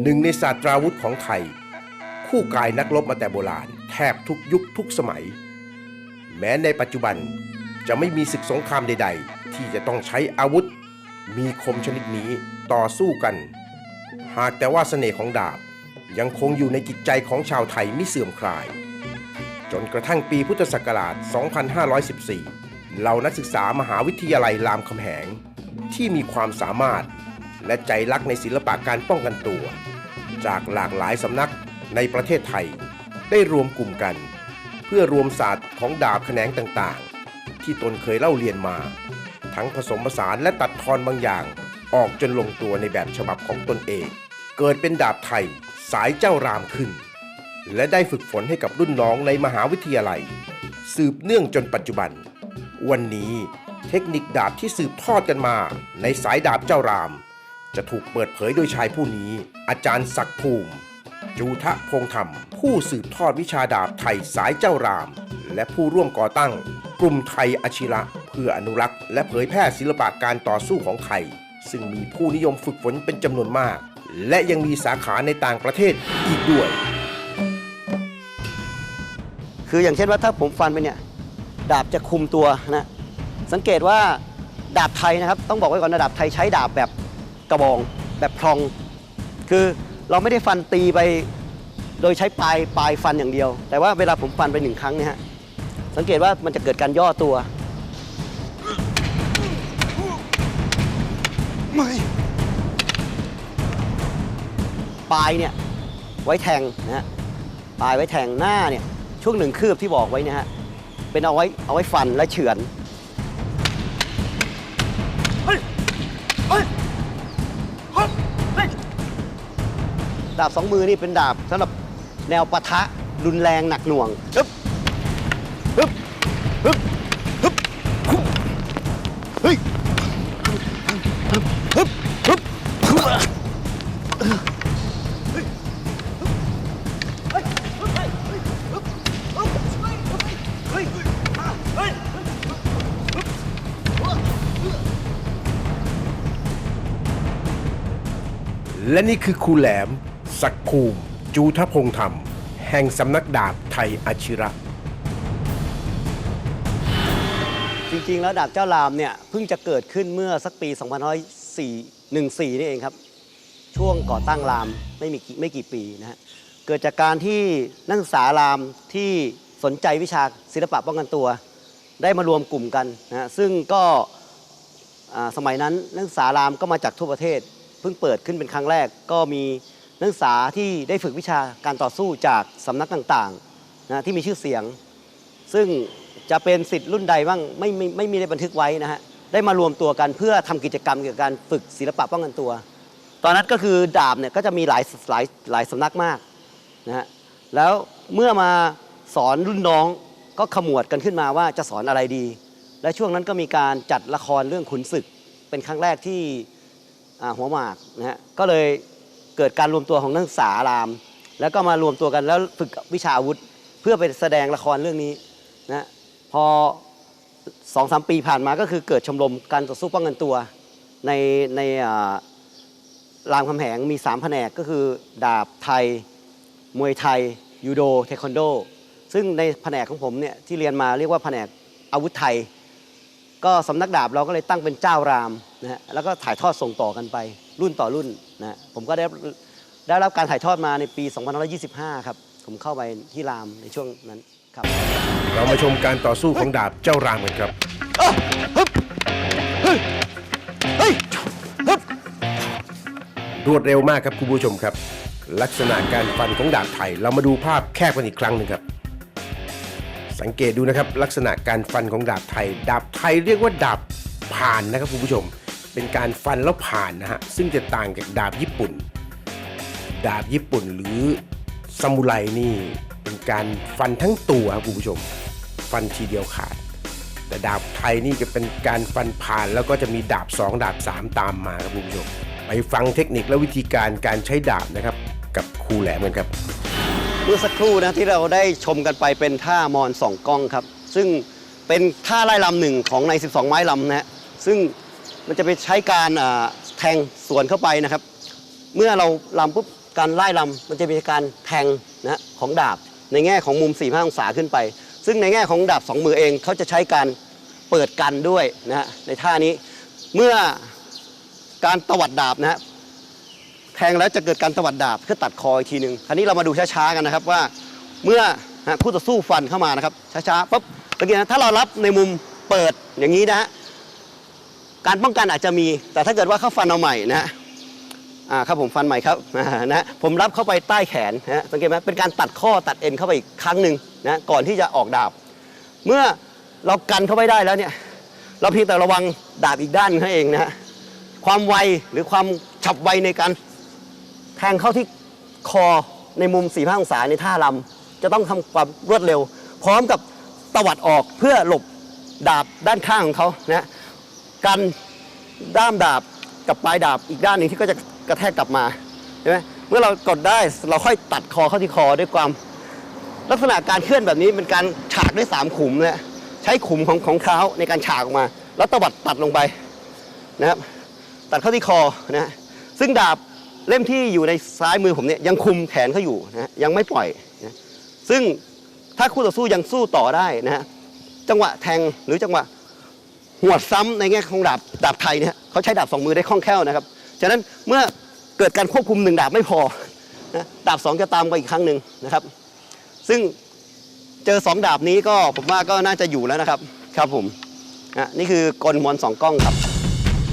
หนึ่งในศาสตราวุธของไทย คู่กายนักรบมาแต่โบราณ แทบทุกยุคทุกสมัย แม้ในปัจจุบันจะไม่มีศึกสงครามใด ๆ ที่จะต้องใช้อาวุธ มีคมชนิดนี้ต่อสู้กัน หากแต่ว่าเสน่ห์ของดาบยังคงอยู่ในจิตใจของชาวไทยไม่เสื่อมคลาย จนกระทั่งปีพุทธศักราช 2514 เหล่านักศึกษามหาวิทยาลัยรามคำแหง ที่มีความสามารถ และใจรักในศิลปะการป้องกันตัว จากหลากหลายสำนักในประเทศไทย ได้รวมกลุ่มกัน เพื่อรวมศาสตร์ของดาบแขนงต่างๆ ที่ตนเคยเล่าเรียนมา ทั้งผสมผสานและตัดทอนบางอย่าง ออกจนลงตัวในแบบฉบับของตนเอง เกิดเป็นดาบไทยสายเจ้ารามขึ้น และได้ฝึกฝนให้กับรุ่นน้องในมหาวิทยาลัย สืบเนื่องจนปัจจุบัน วันนี้เทคนิคดาบที่สืบทอดกันมาในสายดาบเจ้าราม จะถูกเปิดเผยโดยชายผู้นี้ อาจารย์ศักดิ์ภูมิจูทะพงธรรม ผู้สืบทอดวิชาดาบไทยสายเจ้าราม และผู้ร่วมก่อตั้ง กลุ่มไทยอาชิระ เพื่ออนุรักษ์ และเผยแพร่ศิลปะการต่อสู้ของไทย ซึ่งมีผู้นิยมฝึกฝนเป็นจำนวนมาก และยังมีสาขาในต่างประเทศอีกด้วย คืออย่างเช่นว่าถ้าผมฟันไปเนี่ยดาบจะคุมตัวนะสังเกตว่าดาบไทยนะครับ ต้องบอกไว้ก่อนนะดาบไทยใช้ดาบแบบ กระบองแบบพลอง คือเราไม่ได้ฟันตีไป โดยใช้ปลายปลายฟันอย่างเดียว แต่ว่าเวลาผมฟันไปหนึ่งครั้งเนี่ยฮะสังเกตว่ามันจะเกิดการย่อตัวปลายเนี่ยไว้แทงนะฮะปลายไว้แทงหน้าเนี่ยช่วงหนึ่งคืบที่บอกไว้นะฮะเป็นเอาไว้เอาไว้ฟันและเฉือน ดาบสองมือนี่เป็นดาบสำหรับแนวปะทะรุนแรงหนักหน่วงฮึบฮึบฮึบฮึบเฮ้ยฮึบฮึบฮึบฮึบและนี่คือครูแหลม ศักภูมิ จูทพงธรรม แห่งสำนักดาบไทยอาชิระ จริง ๆ แล้วดาบเจ้ารามเนี่ยเพิ่งจะเกิดขึ้นเมื่อสักปี 2514นี่เองครับ ช่วงก่อตั้งรามไม่มีกี่ไม่กี่ปีนะฮะเกิดจากการที่นักศึกษารามที่สนใจวิชาศิลปะป้องกันตัว ได้มารวมกลุ่มกันนะฮะซึ่งก็อ่าสมัยนั้นนักศึกษารามก็มาจากทั่วประเทศ เพิ่งเปิดขึ้นเป็นครั้งแรกก็มี นักศึกษาที่ได้ฝึกวิชาการต่อสู้จากสำนักต่างๆนะที่มีชื่อเสียง ซึ่งจะเป็นสิทธิ์รุ่นใดบ้างไม่ไม่ไม่มีได้บันทึกไว้นะฮะได้มารวมตัวกันเพื่อทำกิจกรรมเกี่ยวกับการฝึกศิลปะป้องกันตัว ตอนนั้นก็คือดาบเนี่ยก็จะมีหลายหลายหลายสำนักมากนะฮะแล้วเมื่อมาสอนรุ่นน้องก็ขมวดกันขึ้นมาว่าจะสอนอะไรดี และช่วงนั้นก็มีการจัดละครเรื่องขุนศึก เป็นครั้งแรกที่หัวหมากนะฮะก็เลย เกิดการรวมตัวของนักศึกษาราม แล้วก็มารวมตัวกันแล้วฝึกวิชาอาวุธ เพื่อไปแสดงละครเรื่องนี้นะพอสองสามปีผ่านมาก็คือเกิดชมรมการต่อสู้ป้องกันตัวในในรามคำแหงมี3แผนกก็คือดาบไทย มวยไทย ยูโด เทควันโด ซึ่งในแผนกของผมเนี่ยที่เรียนมาเรียกว่าแผนกอาวุธไทย ก็สำนักดาบเราก็เลยตั้งเป็นเจ้ารามนะฮะแล้วก็ถ่ายทอดส่งต่อกันไปรุ่นต่อรุ่น นะฮะผมก็ได้รับได้รับการถ่ายทอดมาในปี2525 ครับ ผมเข้าไปที่รามในช่วงนั้นครับ เรามาชมการต่อสู้ของดาบเจ้ารามกันครับรวดเร็วมากครับคุณผู้ชมครับ ลักษณะการฟันของดาบไทย เรามาดูภาพแคบกันอีกครั้งหนึ่งครับ สังเกตดูนะครับลักษณะการฟันของดาบไทย ดาบไทยเรียกว่าดาบผ่านนะครับคุณผู้ชม เป็นการฟันแล้วผ่านนะฮะ ซึ่งจะต่างจากดาบญี่ปุ่น ดาบญี่ปุ่นหรือซามูไรนี่เป็นการฟันทั้งตัวครับคุณผู้ชม ฟันทีเดียวขาด แต่ดาบไทยนี่จะเป็นการฟันผ่านแล้วก็จะมีดาบ 2 ดาบ 3 ตามมาครับคุณผู้ชม ไปฟังเทคนิคและวิธีการการใช้ดาบนะครับ กับครูแหลมกันครับ เมื่อสักครู่นะที่เราได้ชมกันไปเป็นท่ามอนสองกล้องครับ ซึ่งเป็นท่าไล่ลำหนึ่งของใน 12 ไม้ลำนะฮะซึ่ง มันจะไปใช้การแทงสวนเข้าไปนะครับ เมื่อเราลำปุ๊บการไล่ลำมันจะมีการแทงนะของดาบในแง่ของมุม 4 5 องศาขึ้นไป ซึ่งในแง่ของดาบสองมือเองเขาจะใช้การเปิดกันด้วยนะฮะในท่านี้เมื่อการตวัดดาบนะฮะแทงแล้วจะเกิดการตวัดดาบเพื่อตัดคออีกทีหนึ่งคราวนี้เรามาดูช้าๆกันนะครับว่าเมื่อนะคู่ต่อสู้ฟันเข้ามานะครับช้าๆปุ๊บเมื่อกี้นะถ้าเรารับในมุมเปิดอย่างนี้นะฮะ การป้องกันอาจจะมี แต่ถ้าเกิดว่าเขาฟันเอาใหม่นะอ่าครับผมฟันใหม่ครับนะผมรับเข้าไปใต้แขนนะสังเกตไหมเป็นการตัดข้อตัดเอ็นเข้าไปอีกครั้งหนึ่งนะก่อนที่จะออกดาบ เมื่อเรากันเข้าไปได้แล้วเนี่ยเราเพียงแต่ระวังดาบอีกด้านแค่นั้นเองนะความไวหรือความฉับไวในการแทงเข้าที่คอในมุม4ี่ห้าองศาในท่าลำจะต้องทำความรวดเร็ว พร้อมกับตวัดออกเพื่อหลบดาบด้านข้างของเขานะ กันด้ามดาบกับปลายดาบอีกด้านหนึ่งที่ก็จะกระแทกกลับมาใช่ไหมเมื่อเรากดได้เราค่อยตัดคอเข้าที่คอด้วยความ ลักษณะการเคลื่อนแบบนี้เป็นการฉากด้วยสามขุมนะใช้ขุมของของเท้าในการฉากออกมา แล้วตวัดตัดลงไปนะครับตัดเข้าที่คอนะซึ่งดาบเล่มที่อยู่ในซ้ายมือผมเนี่ยยังคุมแขนเขาอยู่นะยังไม่ปล่อยนะซึ่งถ้าคู่ต่อสู้ยังสู้ต่อได้นะฮะจังหวะแทงหรือจังหวะ หวดซ้ำในแง่ของดาบดาบไทยเนี่ยเขาใช้ดาบสองมือได้คล่องแคล่วนะครับฉะนั้นเมื่อเกิดการควบคุมหนึ่งดาบไม่พอนะดาบสองจะตามไปอีกครั้งหนึ่งนะครับ ซึ่งเจอสองดาบนี้ก็ผมว่าก็น่าจะอยู่แล้วนะครับ ครับผมนะนี่คือกลมอนสองกล้องครับ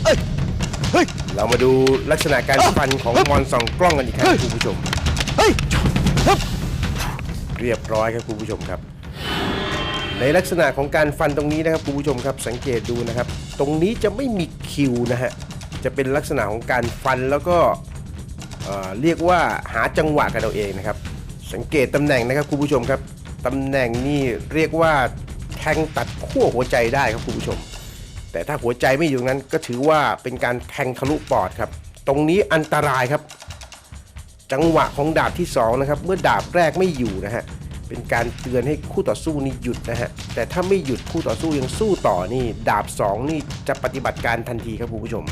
เอ้ยเฮ้ยเรามาดูลักษณะการเอ้าฟันของมอนสองกล้องกันอีกครั้งคุณผู้ชมเฮ้ยฮึบเรียบร้อยครับคุณผู้ชมครับ ในลักษณะของการฟันตรงนี้นะครับคุณผู้ชมครับสังเกตดูนะครับ ตรงนี้จะไม่มีคิวนะฮะจะเป็นลักษณะของการฟันแล้วก็เอ่อเรียกว่าหาจังหวะกันเอาเองนะครับ สังเกตตำแหน่งนะครับคุณผู้ชมครับตำแหน่งนี่เรียกว่าแทงตัดขั้วหัวใจได้ครับคุณผู้ชม แต่ถ้าหัวใจไม่อยู่งนั้นก็ถือว่าเป็นการแทงทะลุปอดครับ ตรงนี้อันตรายครับ จังหวะของดาบที่สองนะครับเมื่อดาบแรกไม่อยู่นะฮะ เป็นการเตือนให้คู่ต่อสู้นี่หยุดนะฮะ แต่ถ้าไม่หยุดคู่ต่อสู้ยังสู้ต่อนี่ ดาบสองนี่จะปฏิบัติการทันทีครับคุณผู้ชม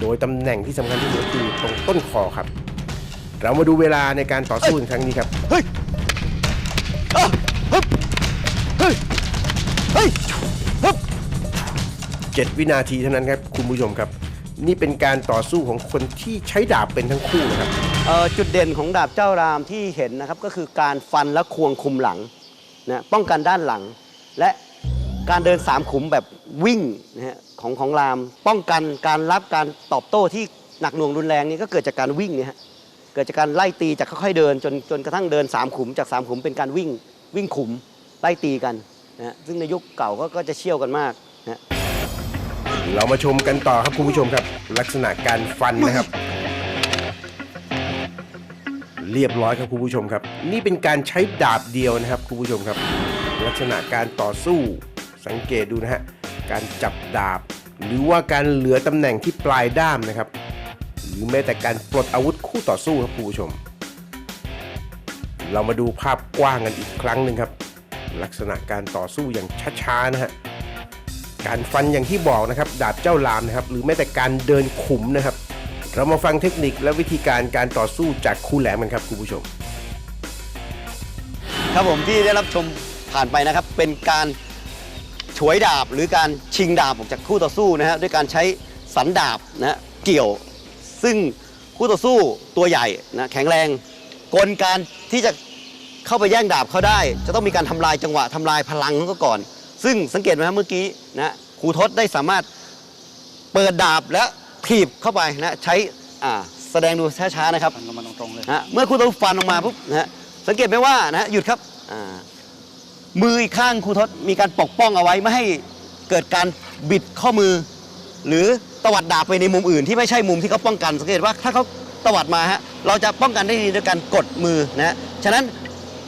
โดยตำแหน่งที่สำคัญที่สุดก็คือตรงต้นคอครับ เรามาดูเวลาในการต่อสู้ในครั้งนี้ครับ เฮ้ยอะฮึบเฮ้ยเฮ้ยฮึบ7วินาทีเท่านั้นครับคุณผู้ชมครับ นี่เป็นการต่อสู้ของคนที่ใช้ดาบเป็นทั้งคู่นะครับ เอ่อจุดเด่นของดาบเจ้ารามที่เห็นนะครับก็คือการฟันและควงคุมหลังนะป้องกันด้านหลัง และการเดินสามขุมแบบวิ่งนะฮะของของราม ป้องกันการรับการตอบโต้ที่หนักหน่วงรุนแรงนี่ก็เกิดจากการวิ่งเนี่ยฮะเกิดจากการไล่ตีจากค่อยๆเดินจนจนกระทั่งเดินสามขุมจากสามขุมเป็นการวิ่งวิ่งขุมไล่ตีกันนะฮะซึ่งในยุคเก่าก็ก็จะเชี่ยวกันมาก เรามาชมกันต่อครับคุณผู้ชมครับ ลักษณะการฟันนะครับ เรียบร้อยครับคุณผู้ชมครับ นี่เป็นการใช้ดาบเดียวนะครับคุณผู้ชมครับ ลักษณะการต่อสู้สังเกตดูนะฮะการจับดาบ หรือว่าการเหลือตำแหน่งที่ปลายด้ามนะครับ หรือแม้แต่การปลดอาวุธคู่ต่อสู้ครับคุณผู้ชม เรามาดูภาพกว้างกันอีกครั้งหนึ่งครับ ลักษณะการต่อสู้อย่างช้าๆนะฮะ การฟันอย่างที่บอกนะครับดาบเจ้าลามนะครับหรือแม้แต่การเดินขุมนะครับ เรามาฟังเทคนิคและวิธีการการต่อสู้จากครูแหลมกันครับคุณผู้ชม ครับผมที่ได้รับชมผ่านไปนะครับเป็นการฉวยดาบหรือการชิงดาบออกจากคู่ต่อสู้นะฮะด้วยการใช้สันดาบนะเกี่ยว ซึ่งคู่ต่อสู้ตัวใหญ่นะแข็งแรงกลการที่จะเข้าไปแย่งดาบเขาได้ จะต้องมีการทำลายจังหวะทำลายพลังของเขาก่อน ซึ่งสังเกตไหมครับเมื่อกี้นะครูทศได้สามารถเปิดดาบและถีบเข้าไปนะใช้อ่าแสดงดูช้าๆนะครับฟันลงมาตรงๆเลยนะฮะเมื่อครูทศฟันออกมาปุ๊บนะฮะสังเกตไหมว่านะฮะหยุดครับอ่ามืออีกข้างครูทศมีการปกป้องเอาไว้ไม่ให้เกิดการบิดข้อมือ หรือตวัดดาบไปในมุมอื่นที่ไม่ใช่มุมที่เขาป้องกัน สังเกตว่าถ้าเขาตวัดมาฮะเราจะป้องกันได้ดีด้วยการกดมือนะฮะฉะนั้น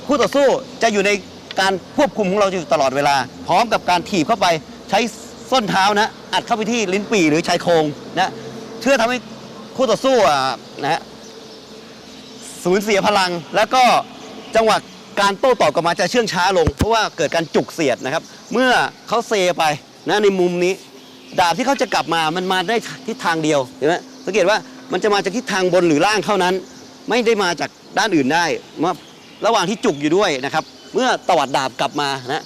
คู่ต่อสู้จะอยู่ใน การควบคุมของเราอยู่ตลอดเวลา พร้อมกับการถีบเข้าไปใช้ส้นเท้านะอัดเข้าไปที่ลิ้นปี่หรือชายโครงนะเพื่อทำให้คู่ต่อสู้นะฮะสูญเสียพลัง แล้วก็จังหวะการโต้ตอบกลับมาจะเชื่องช้าลง เพราะว่าเกิดการจุกเสียดนะครับ เมื่อเขาเซไปนะในมุมนี้ ดาบที่เขาจะกลับมามันมาได้ทิศทางเดียวเห็นไหมสังเกตว่ามันจะมาจากทิศทางบนหรือล่างเท่านั้น ไม่ได้มาจากด้านอื่นได้เมื่อระหว่างที่จุกอยู่ด้วยนะครับ เมื่อตวัดดาบกลับมานะ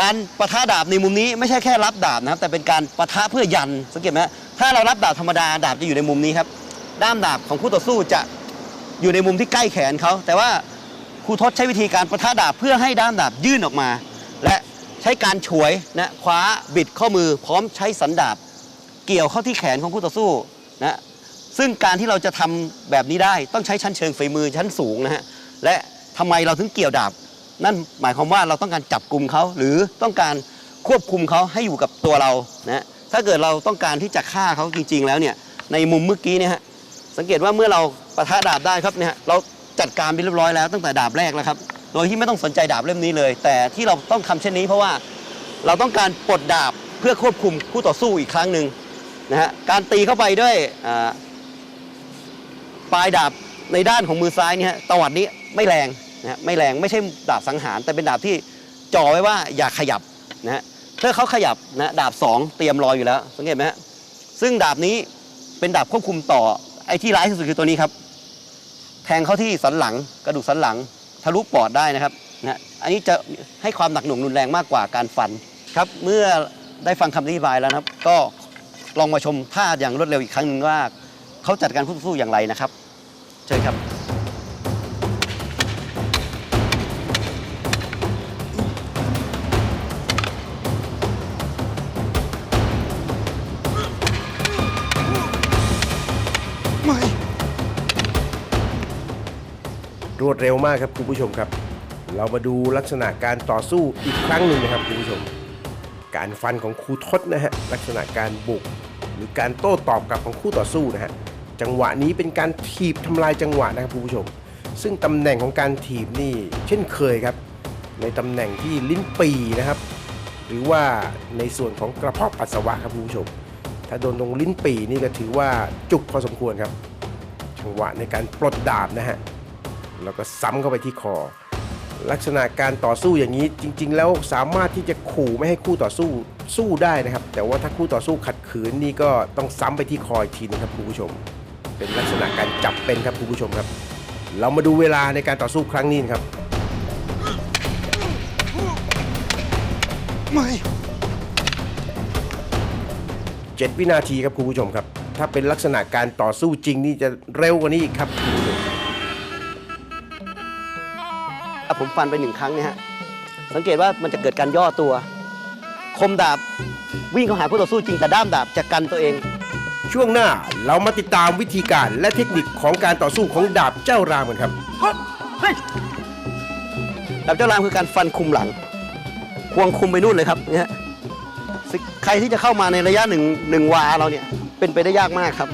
การประทะดาบในมุมนี้ไม่ใช่แค่รับดาบนะครับแต่เป็นการประทะเพื่อยันสังเกตไหมถ้าเรารับดาบธรรมดาดาบจะอยู่ในมุมนี้ครับ ด้ามดาบของคู่ต่อสู้จะอยู่ในมุมที่ใกล้แขนเขาแต่ว่าครูทศใช้วิธีการประทะดาบเพื่อให้ด้ามดาบยื่นออกมา และใช้การฉวยนะคว้าบิดข้อมือพร้อมใช้สันดาบ เกี่ยวเข้าที่แขนของคู่ต่อสู้นะซึ่งการที่เราจะทำแบบนี้ได้ต้องใช้ชั้นเชิงฝีมือชั้นสูงนะฮะและทำไมเราถึงเกี่ยวดาบ นั่นหมายความว่าเราต้องการจับกลุ่มเขาหรือต้องการควบคุมเขาให้อยู่กับตัวเรานะถ้าเกิดเราต้องการที่จะฆ่าเขาจริง ๆ แล้วเนี่ยในมุมเมื่อกี้เนี่ยฮะสังเกตว่าเมื่อเราปะทะดาบได้ครับเนี่ยเราจัดการไปเรียบร้อยแล้วตั้งแต่ดาบแรกแล้วครับโดยที่ไม่ต้องสนใจดาบเล่มนี้เลย แต่ที่เราต้องทำเช่นนี้ เพราะว่าเราต้องการปลดดาบเพื่อควบคุมคู่ต่อสู้อีกครั้งหนึ่งนะฮะการตีเข้าไปด้วยปลายดาบในด้านของมือซ้ายเนี่ยฮะตวัดนี้ไม่แรง นะไม่แรงไม่ใช่ดาบสังหาร แต่เป็นดาบที่จ่อไว้ว่าอย่าขยับนะฮะถ้าเขาขยับนะดาบสองเตรียมรออยู่แล้วสังเกตไหมฮะซึ่งดาบนี้เป็นดาบควบคุมต่อไอ้ที่ร้ายที่สุดคือตัวนี้ครับ แทงเข้าที่สันหลังกระดูกสันหลังทะลุปอดได้นะครับนะอันนี้จะให้ความหนักหน่วงรุนแรงมากกว่าการฟันครับ เมื่อได้ฟังคำอธิบายแล้วนะครับ ก็ลองมาชมท่าอย่างรวดเร็วอีกครั้งหนึ่งว่า เขาจัดการคู่ต่อสู้อย่างไรนะครับ เชิญครับ รวดเร็วมากครับคุณผู้ชมครับ เรามาดูลักษณะการต่อสู้อีกครั้งหนึ่งนะครับคุณผู้ชม การฟันของครูทศนะฮะลักษณะการบุก หรือการโต้ตอบกับของคู่ต่อสู้นะฮะจังหวะนี้เป็นการถีบทำลายจังหวะนะครับคุณผู้ชม ซึ่งตำแหน่งของการถีบนี่ เช่นเคยครับ ในตำแหน่งที่ลิ้นปีนะครับ หรือว่าในส่วนของกระเพาะปัสสาวะครับคุณผู้ชม ถ้าโดนตรงลิ้นปีนี่ก็ถือว่าจุกพอสมควรครับ จังหวะในการปลดดาบนะฮะ แล้วก็ซ้ำเข้าไปที่คอ ลักษณะการต่อสู้อย่างนี้จริง ๆ แล้วสามารถที่จะขู่ไม่ให้คู่ต่อสู้สู้ได้นะครับ แต่ว่าถ้าคู่ต่อสู้ขัดขืนนี่ก็ต้องซ้ำไปที่คออีกทีนึงครับคุณผู้ชม เป็นลักษณะการจับเป็นครับคุณผู้ชมครับ เรามาดูเวลาในการต่อสู้ครั้งนี้นะครับไม่7วินาทีครับคุณผู้ชมครับ ถ้าเป็นลักษณะการต่อสู้จริงนี่จะเร็วกว่านี้อีกครับ ผู้ชมถ้าผมฟันไปหนึ่งครั้งเนี่ยฮะสังเกตว่ามันจะเกิดการย่อตัว คมดาบวิ่งเข้าหาคู่ต่อสู้จริงแต่ด้ามดาบจะกันตัวเอง ช่วงหน้าเรามาติดตามวิธีการและเทคนิคของการต่อสู้ของดาบเจ้ารามกันครับดาบเจ้ารามคือการฟันคุมหลัง ควงคุมไปนู่นเลยครับเนี่ยฮะซึ่งใครที่จะเข้ามาในระยะหนึ่งหนึ่งวาเราเนี่ยเป็นไปได้ยากมากครับ